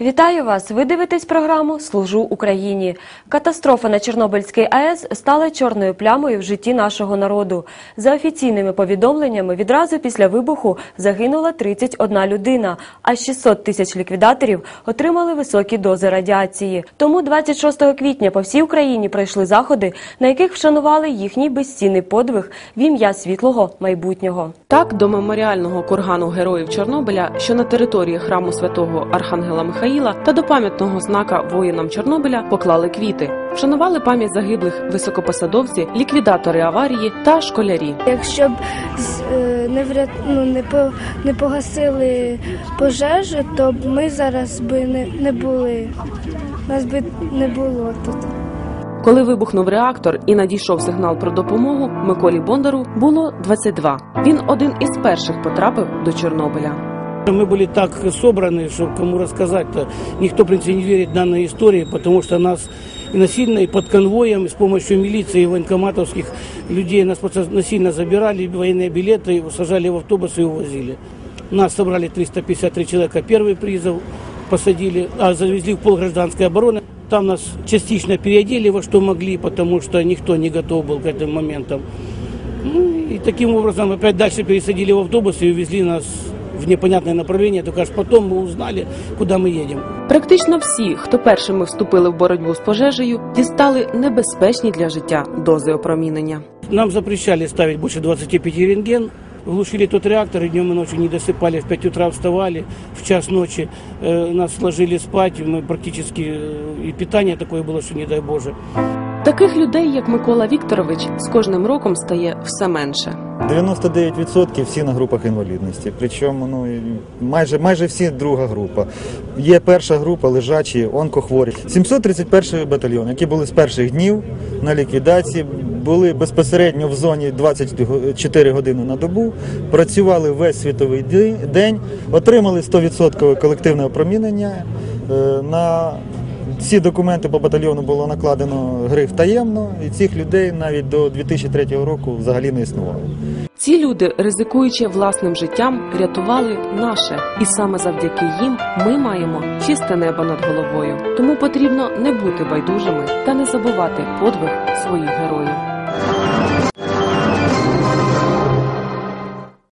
Вітаю вас! Ви дивитесь програму Служу Україні. Катастрофа на Чорнобильській АЕС стала чорною плямою в житті нашого народу. За офіційними повідомленнями, відразу після вибуху загинула 31 людина, а 600 тисяч ліквідаторів отримали високі дози радіації. Тому 26 квітня по всій Україні пройшли заходи, на яких вшанували їхній безцінний подвиг в ім'я світлого майбутнього. Так, до меморіального кургану героїв Чорнобиля, що на території храму святого Архангела Михаїла, та до пам'ятного знака воїнам Чорнобиля поклали квіти. Вшанували пам'ять загиблих високопосадовці, ліквідатори аварії та школярі. Якщо б е, не врят... ну, не, по... не погасили пожежу, то б ми зараз би не, не були. Нас би не було тут. Коли вибухнув реактор і надійшов сигнал про допомогу, Миколі Бондару було 22. Він один із перших потрапив до Чорнобиля. Мы были так собраны, что кому рассказать-то. Никто, в принципе, не верит данной истории, потому что нас насильно, и под конвоем, и с помощью милиции и военкоматовских людей нас просто насильно забирали, военные билеты, сажали в автобусы и увозили. Нас собрали 353 человека, первый призыв посадили, а завезли в полгражданской обороны. Там нас частично переодели во что могли, потому что никто не готов был к этим моментам. Ну, и таким образом опять дальше пересадили в автобус и увезли нас в непонятное направление. Только аж потом мы узнали, куда мы едем. Практично всі, хто першими вступили в боротьбу з пожежею, дістали небезпечні для життя дози опромінення. Нам запрещали ставить больше 25 рентген. Глушили тот реактор, и днем и ночью не досыпали, в 5 утра вставали, в час ночи э, нас ложили спать, мы практически, э, и питание такое было, что не дай Боже. Таких людей, як Микола Вікторович, з кожним роком стає все менше. 99% всі на групах інвалідності. Причому ну, майже, майже всі друга група. Є перша група лежачі, онкохворі. 731 батальйон, які були з перших днів на ліквідації, були безпосередньо в зоні 24 години на добу, працювали весь світовий день, отримали 100% колективне опромінення. Е, На всі документи по батальйону було накладено гриф таємно, і цих людей навіть до 2003 року взагалі не існувало. Ці люди, ризикуючи власним життям, рятували наше, і саме завдяки їм ми маємо чисте небо над головою. Тому потрібно не бути байдужими та не забувати подвиг своїх героїв.